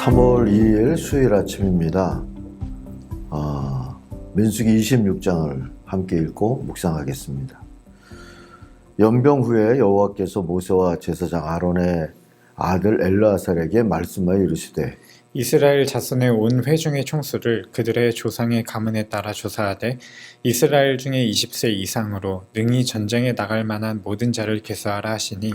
3월 2일 수요일 아침입니다. 아, 민수기 26장을 함께 읽고 묵상하겠습니다. 연병 후에 여호와께서 모세와 제사장 아론의 아들 엘르아살에게 말씀하여 이르시되 이스라엘 자손의 온 회중의 총수를 그들의 조상의 가문에 따라 조사하되 이스라엘 중에 20세 이상으로 능히 전쟁에 나갈 만한 모든 자를 계수하라 하시니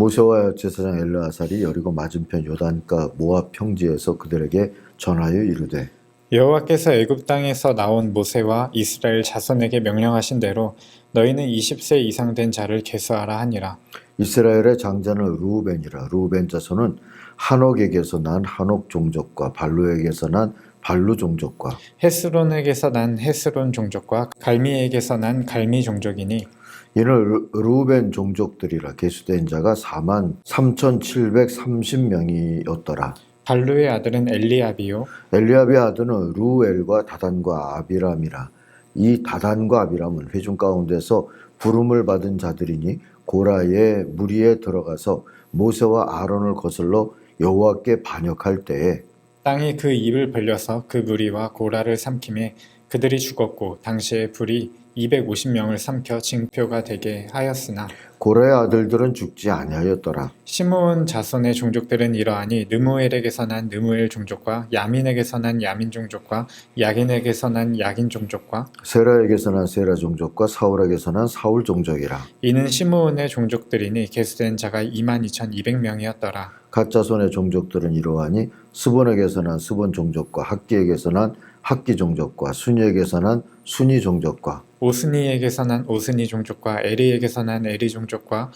모세와 제사장 엘르아살이 여리고 맞은편 요단가 모압 평지에서 그들에게 전하여 이르되 여호와께서 애굽 땅에서 나온 모세와 이스라엘 자손에게 명령하신 대로 너희는 20세 이상 된 자를 계수하라 하니라. 이스라엘의 장자는 루벤이라. 루벤 자손은 한옥에게서 난 한옥 종족과 발루에게서 난 발루 종족과 헤스론에게서 난 헤스론 종족과 갈미에게서 난 갈미 종족이니 이는 루- 루벤 종족들이라 계수된 자가 4만 3,730명이었더라. 발루의 아들은 엘리압이요 엘리압의 아들은 루엘과 다단과 아비람이라. 이 다단과 아비람은 회중 가운데서 부름을 받은 자들이니 고라의 무리에 들어가서 모세와 아론을 거슬러 여호와께 반역할 때에 땅이 그 입을 벌려서 그 무리와 고라를 삼킴에 그들이 죽었고 당시에 불이 250명을 삼켜 징표가 되게 하였으나 고라의 아들들은 죽지 아니하였더라. 시므온 자손의 종족들은 이러하니 느무엘에게서 난 느무엘 종족과 야민에게서 난 야민 종족과 야긴에게서 난 야긴 종족과 세라에게서 난 세라 종족과 사울에게서 난 사울 종족이라. 이는 시므온의 종족들이니 계수된 자가 22,200명이었더라 가짜손의 종족들은 이러하니 스본에게서 난 스본 종족과 학기에게서 난 학기 종족과 순이에게서 난 순이 종족과 오스니에게서 난 오스니 종족과 에리에게서 난 에리 종족과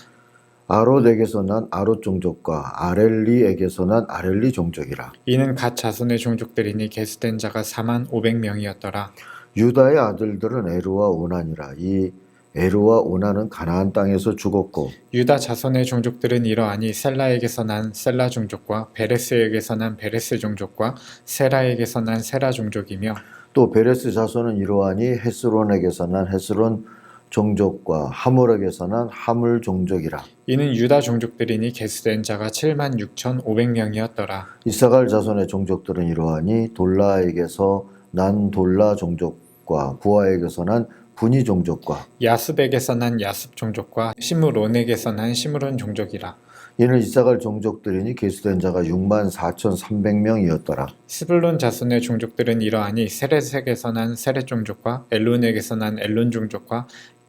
아롯에게서 난 아롯 종족과 아렐리에게서 난 아렐리 종족이라. 이는 갓 자손의 종족들이니 계수된 자가 4만 500명이었더라 유다의 아들들은 에루와 오난이라. 이 에루와 오난은 가나안 땅에서 죽었고 유다 자손의 종족들은 이러하니 셀라에게서 난 셀라 종족과 베레스에게서 난 베레스 종족과 세라에게서 난 세라 종족이며 또 베레스 자손은 이러하니 헤스론에게서 난 헤스론 종족과 하물에게서 난 하물 종족이라. 이는 유다 종족들이니 계수된 자가 7만 6,500명이었더라. 이사갈 자손의 종족들은 이러하니 돌라에게서 난 돌라 종족과 부하에게서 난 분이 종족과 야습에게서 난 야습 종족과 시므론에게서 난 시므론 종족이라. 이는 이사갈 종족들이니 계수된 자가 6만 4,300명이었더라. 스불론 자손의 종족들은 이러하니 세레색에서 난 세레 종족과 엘론에게서 난 엘론 종족과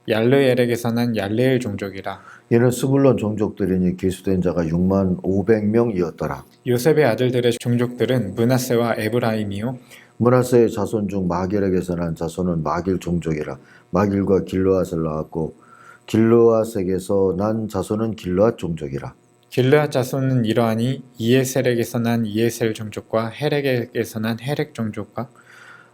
얄르엘에게서 난 얄르엘 종족이라. 이는 스불론 종족들이니 계수된 자가 6만 500명이었더라. 요셉의 아들들의 종족들은 문하세와 에브라임이요 문하세의 자손 중 마길에게서 난 자손은 마길 종족이라. 마길과 길르앗을 낳았고 길르앗에게서 난 자손은 길르앗 종족이라. 길르앗 자손은 이러하니 이에셀에게서 난 이에셀 종족과 헬렉에게서 난 헬렉 종족과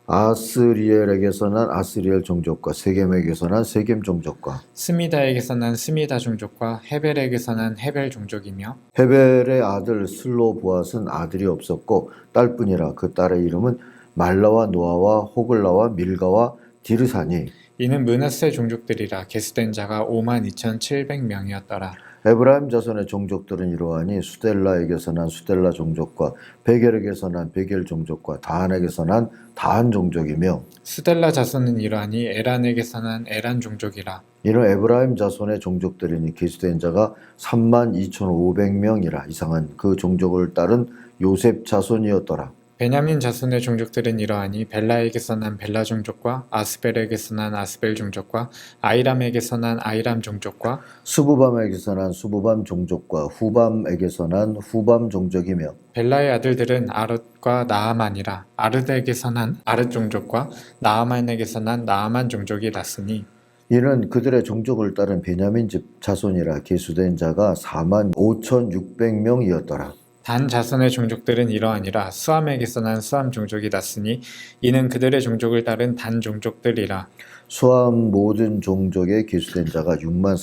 아스리엘에게서 난 아스리엘 종족과 세겜에게서 난 세겜 종족과 스미다에게서 난 스미다 종족과 헤벨에게서 난 헤벨 종족이며 헤벨의 아들 슬로보앗은 아들이 없었고 딸뿐이라 그 딸의 이름은 말라와 노아와 호글라와 밀가와 디르사니 이는 문하세 종족들이라 계수된 자가 5만 2,700명이었더라. 에브라임 자손의 종족들은 이러하니 수델라에게서 난 수델라 종족과 베겔에게서 난 베겔 종족과 다한에게서 난 다한 종족이며 수델라 자손은 이러하니 에란에게서 난 에란 종족이라. 이는 에브라임 자손의 종족들이니 계수된 자가 3만 2,500명이라 이상한 그 종족을 따른 요셉 자손이었더라. 베냐민 자손의 종족들은 이러하니 벨라에게서 난 벨라 종족과 아스벨에게서 난 아스벨 종족과 아이람에게서 난 아이람 종족과 수부밤에게서 난 수부밤 종족과 후밤에게서 난 후밤 종족이며 벨라의 아들들은 아릇과 나아만이라 아르드에게서 난 아르 종족과 나아만에게서 난 나아만 종족이 났으니 이는 그들의 종족을 따른 베냐민 집 자손이라 계수된 자가 4만 5,600명이었더라. 단 자손의 종족들은 이러하니라 수암에게서 난 수암 종족이 났으니 이는 그들의 종족을 따른 단 종족들이라 수암 모든 종족에 계수된 자가 6만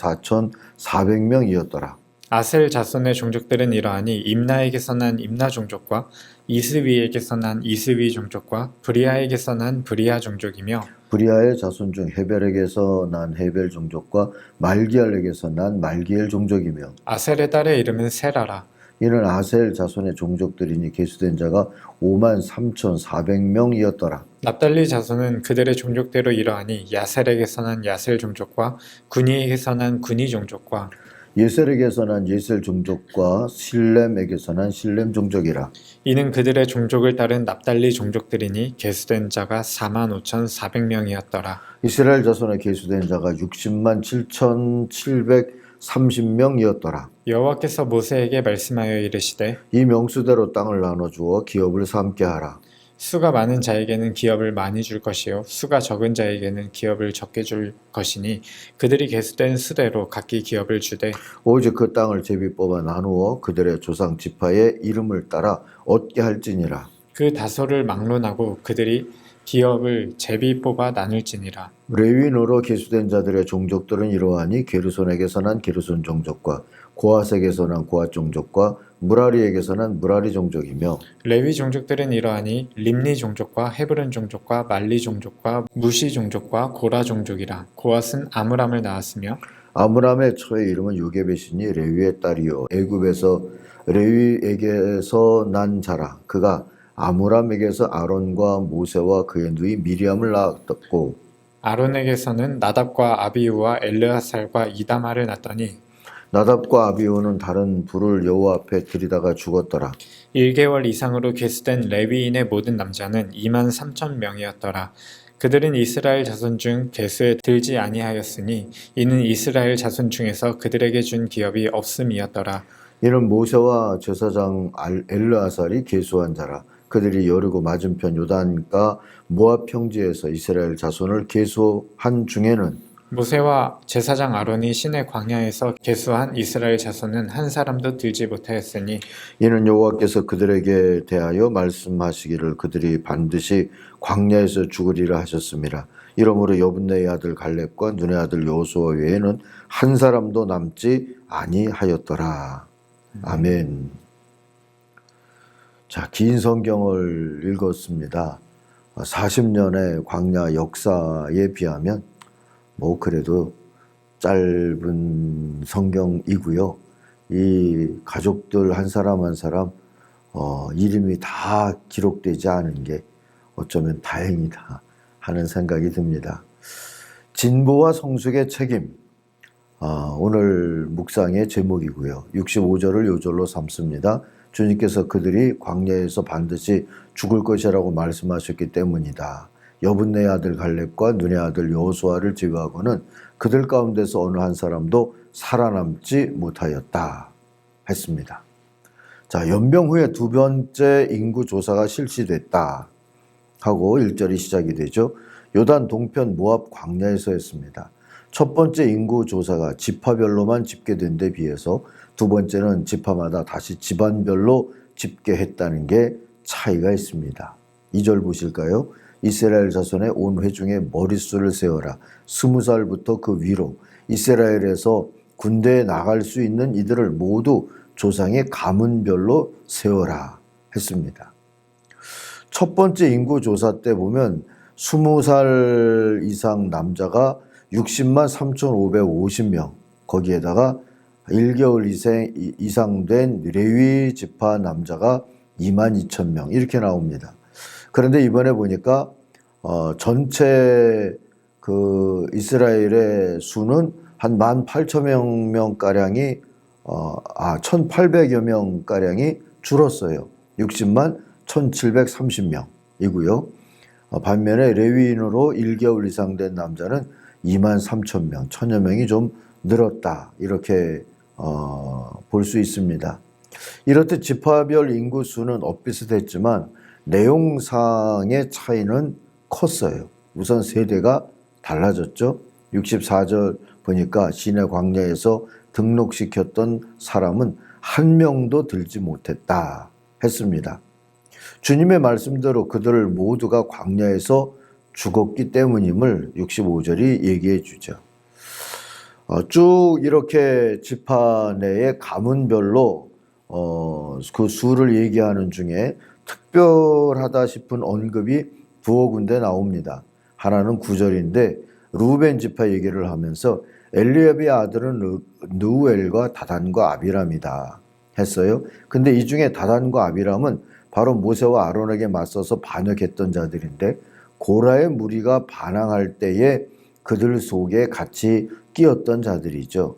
4,400명이었더라. 아셀 자손의 종족들은 이러하니 임나에게서 난 임나 종족과 이스위에게서 난 이스위 종족과 브리아에게서 난 브리아 종족이며 브리아의 자손 중 헤벨에게서 난 헤벨 종족과 말기엘에게서 난 말기엘 종족이며 아셀의 딸의 이름은 세라라 이는 아셀 자손의 종족들이니 계수된 자가 5만 3,400명이었더라. 납달리 자손은 그들의 종족대로 이러하니 야셀에게서 난 야셀 종족과 군이에게서 난 군이 종족과 예셀에게서 난 예셀 종족과 실렘에게서 난 실렘 종족이라. 이는 그들의 종족을 따른 납달리 종족들이니 계수된 자가 4만 5,400명이었더라. 이스라엘 자손의 계수된 자가 60만 7,730명이었더라. 여호와께서 모세에게 말씀하여 이르시되 이 명수대로 땅을 나눠 주어 기업을 삼게 하라. 수가 많은 자에게는 기업을 많이 줄 것이요 수가 적은 자에게는 기업을 적게 줄 것이니 그들이 계수된 수대로 각기 기업을 주되 오직 그 땅을 제비 뽑아 나누어 그들의 조상 지파의 이름을 따라 얻게 할지니라. 그 다소를 막론하고 그들이 기업을 제비 뽑아 나눌지니라. 레위노로 계수된 자들의 종족들은 이러하니 게르손에게서 난 게르손 종족과 고아색에서 난 고아 종족과 무라리에게서 난 무라리 종족이며 레위 종족들은 이러하니 림니 종족과 헤브론 종족과 말리 종족과 무시 종족과 고라 종족이라. 고앗은 아므람을 낳았으며 아므람의 처의 이름은 요게벳이니 레위의 딸이요. 애굽에서 레위에게서 난 자라. 그가 아므람에게서 아론과 모세와 그의 누이 미리암을 낳았고 아론에게서는 나답과 아비우와 엘르아살과 이다마를 낳더니 나답과 아비오는 다른 불을 여호와 앞에 들이다가 죽었더라 1개월 이상으로 계수된 레위인의 모든 남자는 2만 3천 명이었더라. 그들은 이스라엘 자손 중 계수에 들지 아니하였으니 이는 이스라엘 자손 중에서 그들에게 준 기업이 없음이었더라. 이는 모세와 제사장 알- 엘르아살이 계수한 자라 그들이 여리고 맞은편 요단가 모압 평지에서 이스라엘 자손을 계수한 중에는 모세와 제사장 아론이 신의 광야에서 계수한 이스라엘 자손은 한 사람도 들지 못하였으니 이는 여호와께서 그들에게 대하여 말씀하시기를 그들이 반드시 광야에서 죽으리라 하셨습니다. 이러므로 여분네의 아들 갈렙과 눈의 아들 여호수아 외에는 한 사람도 남지 아니하였더라. 아멘. 자, 긴 성경을 읽었습니다. 40년의 광야 역사에 비하면 뭐 그래도 짧은 성경이고요. 이 가족들 한 사람 한 사람 어, 이름이 다 기록되지 않은 게 어쩌면 다행이다 하는 생각이 듭니다. 진보와 성숙의 책임 아, 오늘 묵상의 제목이고요. 65절을 요절로 삼습니다. 주님께서 그들이 광야에서 반드시 죽을 것이라고 말씀하셨기 때문이다. 여분네 아들 갈렙과 눈의 아들 여호수아를 제외하고는 그들 가운데서 어느 한 사람도 살아남지 못하였다 했습니다. 자, 연병 후에 두 번째 인구 조사가 실시됐다 하고 1절이 시작이 되죠. 요단 동편 모압 광야에서 했습니다. 첫 번째 인구 조사가 지파별로만 집계된 데 비해서 두 번째는 지파마다 다시 집안별로 집계했다는 게 차이가 있습니다. 2절 보실까요? 이스라엘 자손의 온 회중의 머릿수를 세어라. 스무 살부터 그 위로 이스라엘에서 군대에 나갈 수 있는 이들을 모두 조상의 가문별로 세어라 했습니다. 첫 번째 인구 조사 때 보면 20살 이상 남자가 60만 3,550명 거기에다가 1개월 이상, 된 레위 지파 남자가 2만 2천 명 이렇게 나옵니다. 그런데 이번에 보니까 어, 전체 그 이스라엘의 수는 한 1만 8천 명 가량이 어, 아 1,800여 명 가량이 줄었어요. 60만 1,730명이고요. 어, 반면에 레위인으로 1개월 이상 된 남자는 2만 3천 명, 천여 명이 좀 늘었다 이렇게 어, 볼 수 있습니다. 이렇듯 지파별 인구 수는 엇비슷했지만 내용상의 차이는 컸어요. 우선 세대가 달라졌죠. 64절 보니까 시내 광야에서 등록시켰던 사람은 한 명도 들지 못했다 했습니다. 주님의 말씀대로 그들 모두가 광야에서 죽었기 때문임을 65절이 얘기해 주죠. 어, 쭉 이렇게 지파 내의 가문별로 어, 그 수를 얘기하는 중에 특별하다 싶은 언급이 두어 군데 나옵니다. 하나는 구절인데 루벤 지파 얘기를 하면서 엘리압의 아들은 르- 느우엘과 다단과 아비람이다 했어요. 근데 이 중에 다단과 아비람은 바로 모세와 아론에게 맞서서 반역했던 자들인데 고라의 무리가 반항할 때에 그들 속에 같이 끼었던 자들이죠.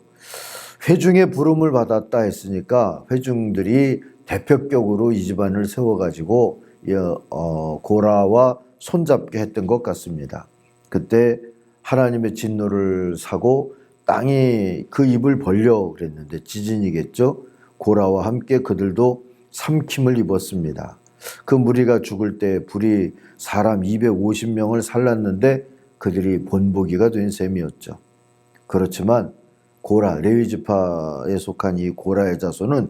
회중의 부름을 받았다 했으니까 회중들이 대표격으로 이 집안을 세워가지고 이, 어, 고라와 손잡게 했던 것 같습니다. 그때 하나님의 진노를 사고 땅이 그 입을 벌려 그랬는데 지진이겠죠. 고라와 함께 그들도 삼킴을 입었습니다. 그 무리가 죽을 때 불이 사람 250명을 살랐는데 그들이 본보기가 된 셈이었죠. 그렇지만 고라 레위 지파에 속한 이 고라의 자손은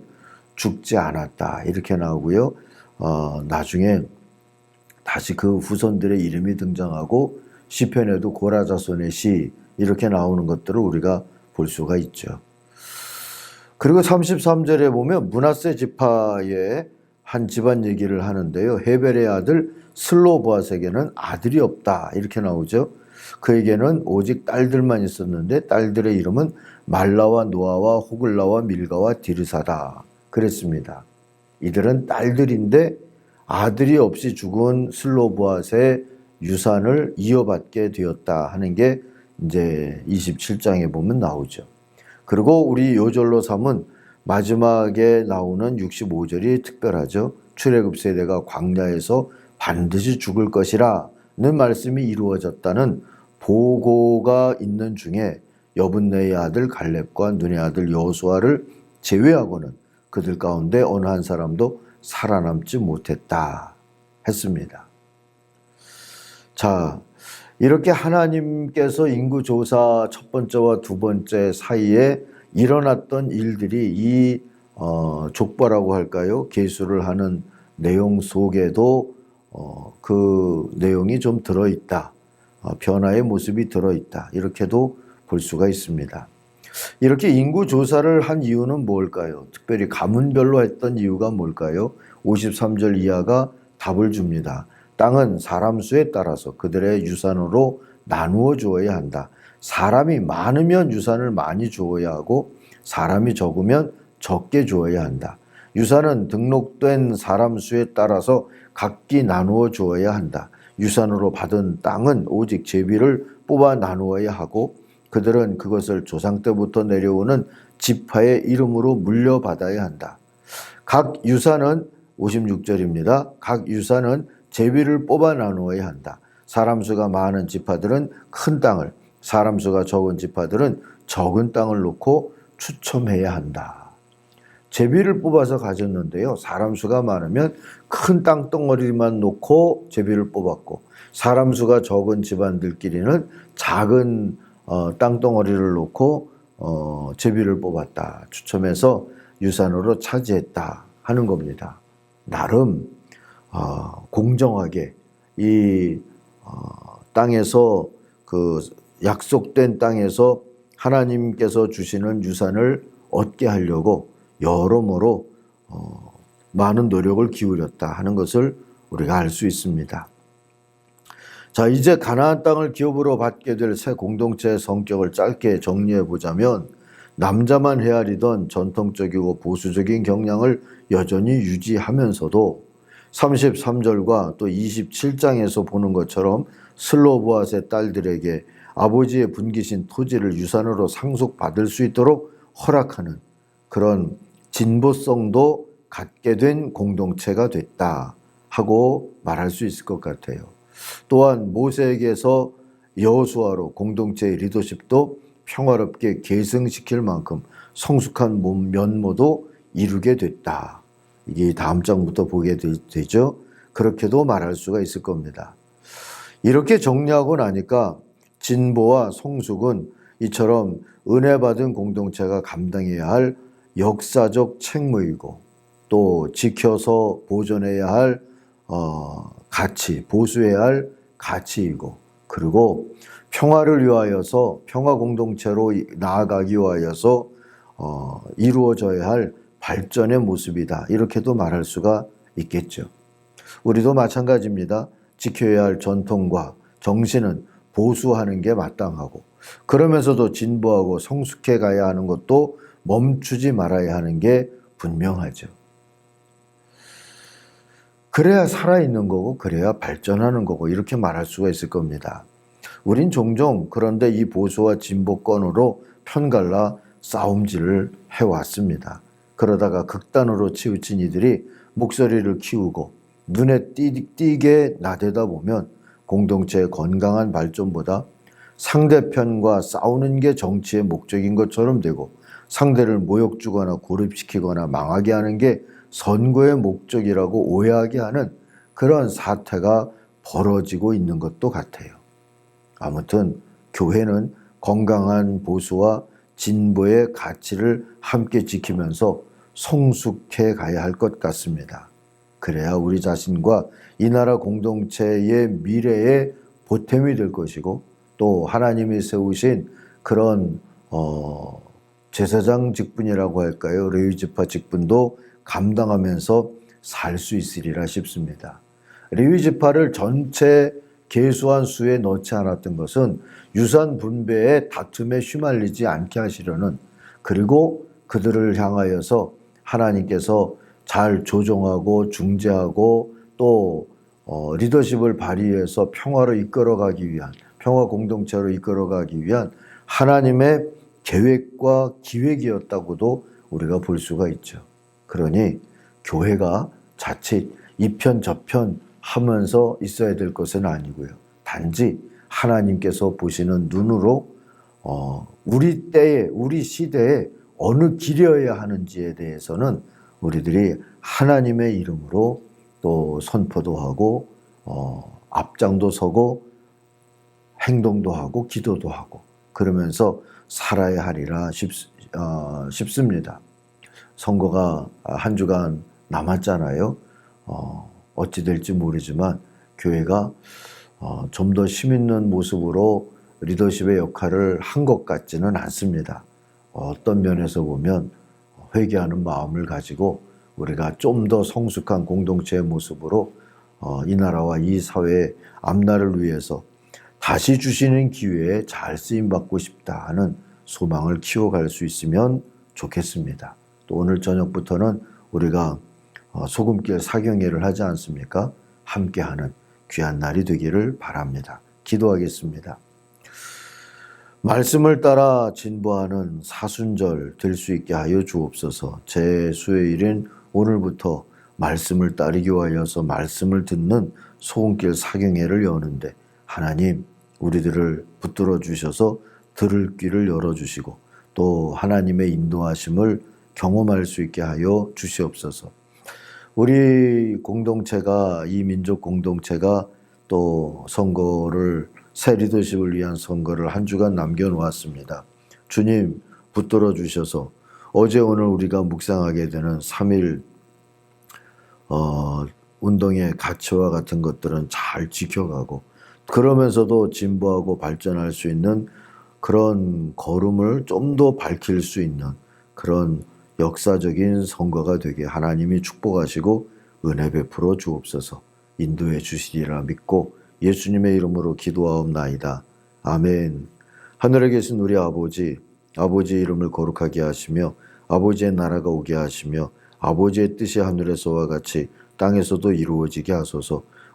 죽지 않았다 이렇게 나오고요. 어, 나중에 다시 그 후손들의 이름이 등장하고 시편에도 고라 자손의 시 이렇게 나오는 것들을 우리가 볼 수가 있죠. 그리고 33절에 보면 문하세 지파의 한 집안 얘기를 하는데요. 헤벨의 아들 슬로보아스에게는 아들이 없다 이렇게 나오죠. 그에게는 오직 딸들만 있었는데 딸들의 이름은 말라와 노아와 호글라와 밀가와 디르사다 그랬습니다. 이들은 딸들인데 아들이 없이 죽은 슬로보아스의 유산을 이어받게 되었다 하는 게 이제 27장에 보면 나오죠. 그리고 우리 요절로 삼은 마지막에 나오는 65절이 특별하죠. 출애굽 세대가 광야에서 반드시 죽을 것이라는 말씀이 이루어졌다는 보고가 있는 중에 여분네의 아들 갈렙과 눈의 아들 여호수아를 제외하고는 그들 가운데 어느 한 사람도 살아남지 못했다 했습니다. 자, 이렇게 하나님께서 인구 조사 첫 번째와 두 번째 사이에 일어났던 일들이 이 어, 족보라고 할까요? 계수를 하는 내용 속에도 어, 그 내용이 좀 들어 있다. 어, 변화의 모습이 들어있다. 이렇게도 볼 수가 있습니다. 이렇게 인구 조사를 한 이유는 뭘까요? 특별히 가문별로 했던 이유가 뭘까요? 53절 이하가 답을 줍니다. 땅은 사람 수에 따라서 그들의 유산으로 나누어 주어야 한다. 사람이 많으면 유산을 많이 주어야 하고 사람이 적으면 적게 주어야 한다. 유산은 등록된 사람 수에 따라서 각기 나누어 주어야 한다. 유산으로 받은 땅은 오직 제비를 뽑아 나누어야 하고 그들은 그것을 조상 때부터 내려오는 지파의 이름으로 물려받아야 한다. 각 유산은 56절입니다. 각 유산은 제비를 뽑아 나누어야 한다. 사람 수가 많은 지파들은 큰 땅을, 사람 수가 적은 지파들은 적은 땅을 놓고 추첨해야 한다. 제비를 뽑아서 가졌는데요. 사람 수가 많으면 큰 땅덩어리만 놓고 제비를 뽑았고, 사람 수가 적은 집안들끼리는 작은 어, 땅덩어리를 놓고 어, 제비를 뽑았다. 추첨해서 유산으로 차지했다 하는 겁니다. 나름 어, 공정하게 이 어, 땅에서 그 약속된 땅에서 하나님께서 주시는 유산을 얻게 하려고 여러모로 어, 많은 노력을 기울였다 하는 것을 우리가 알 수 있습니다. 자, 이제 가나안 땅을 기업으로 받게 될 새 공동체의 성격을 짧게 정리해 보자면 남자만 헤아리던 전통적이고 보수적인 경향을 여전히 유지하면서도 33절과 또 27장에서 보는 것처럼 슬로보아스의 딸들에게 아버지의 분기신 토지를 유산으로 상속받을 수 있도록 허락하는 그런 진보성도 갖게 된 공동체가 됐다 하고 말할 수 있을 것 같아요. 또한 모세에게서 여호수아로 공동체의 리더십도 평화롭게 계승시킬 만큼 성숙한 몸 면모도 이루게 됐다. 이게 다음 장부터 보게 되죠. 그렇게도 말할 수가 있을 겁니다. 이렇게 정리하고 나니까 진보와 성숙은 이처럼 은혜 받은 공동체가 감당해야 할 역사적 책무이고 또 지켜서 보존해야 할 어, 가치, 보수해야 할 가치이고 그리고 평화를 위하여서 평화 공동체로 나아가기 위하여서 어, 이루어져야 할 발전의 모습이다. 이렇게도 말할 수가 있겠죠. 우리도 마찬가지입니다. 지켜야 할 전통과 정신은 보수하는 게 마땅하고 그러면서도 진보하고 성숙해 가야 하는 것도 멈추지 말아야 하는 게 분명하죠. 그래야 살아있는 거고, 그래야 발전하는 거고, 이렇게 말할 수가 있을 겁니다. 우린 종종 그런데 이 보수와 진보권으로 편갈라 싸움질을 해왔습니다. 그러다가 극단으로 치우친 이들이 목소리를 키우고 눈에 띄, 띄게 나대다 보면 공동체의 건강한 발전보다 상대편과 싸우는 게 정치의 목적인 것처럼 되고 상대를 모욕 주거나 고립시키거나 망하게 하는 게 선거의 목적이라고 오해하게 하는 그런 사태가 벌어지고 있는 것도 같아요. 아무튼 교회는 건강한 보수와 진보의 가치를 함께 지키면서 성숙해 가야 할 것 같습니다. 그래야 우리 자신과 이 나라 공동체의 미래의 보탬이 될 것이고 또 하나님이 세우신 그런 어 제사장 직분이라고 할까요? 레위 지파 직분도 감당하면서 살 수 있으리라 싶습니다. 레위 지파를 전체 계수한 수에 넣지 않았던 것은 유산 분배의 다툼에 휘말리지 않게 하시려는 그리고 그들을 향하여서 하나님께서 잘 조정하고 중재하고 또 어, 리더십을 발휘해서 평화로 이끌어가기 위한 평화 공동체로 이끌어가기 위한 하나님의 계획과 기획이었다고도 우리가 볼 수가 있죠. 그러니 교회가 자칫 이편 저편 하면서 있어야 될 것은 아니고요. 단지 하나님께서 보시는 눈으로 어, 우리 때에 우리 시대에 어느 길이어야 하는지에 대해서는 우리들이 하나님의 이름으로 또 선포도 하고 어, 앞장도 서고 행동도 하고 기도도 하고 그러면서 살아야 하리라 싶, 어, 싶습니다. 선거가 한 주간 남았잖아요. 어, 어찌 될지 모르지만 교회가 어, 좀 더 힘 있는 모습으로 리더십의 역할을 한 것 같지는 않습니다. 어떤 면에서 보면 회개하는 마음을 가지고 우리가 좀 더 성숙한 공동체의 모습으로 어, 이 나라와 이 사회의 앞날을 위해서 다시 주시는 기회에 잘 쓰임 받고 싶다 하는 소망을 키워갈 수 있으면 좋겠습니다. 또 오늘 저녁부터는 우리가 어, 소금길 사경회를 하지 않습니까? 함께하는 귀한 날이 되기를 바랍니다. 기도하겠습니다. 말씀을 따라 진보하는 사순절 될 수 있게 하여 주옵소서. 제 수요일인 오늘부터 말씀을 따르기 위하여서 말씀을 듣는 소금길 사경회를 여는데 하나님 우리들을 붙들어 주셔서 들을 귀를 열어 주시고 또 하나님의 인도하심을 경험할 수 있게 하여 주시옵소서. 우리 공동체가 이 민족 공동체가 또 선거를 새 리더십을 위한 선거를 한 주간 남겨 놓았습니다. 주님 붙들어 주셔서 어제 오늘 우리가 묵상하게 되는 3일 어, 운동의 가치와 같은 것들은 잘 지켜가고 그러면서도 진보하고 발전할 수 있는 그런 걸음을 좀 더 밝힐 수 있는 그런 역사적인 선거가 되게 하나님이 축복하시고 은혜 베풀어 주옵소서 인도해 주시리라 믿고 예수님의 이름으로 기도하옵나이다. 아멘. 하늘에 계신 우리 아버지, 아버지의 이름을 거룩하게 하시며 아버지의 나라가 오게 하시며 아버지의 뜻이 하늘에서와 같이 땅에서도 이루어지게 하소서.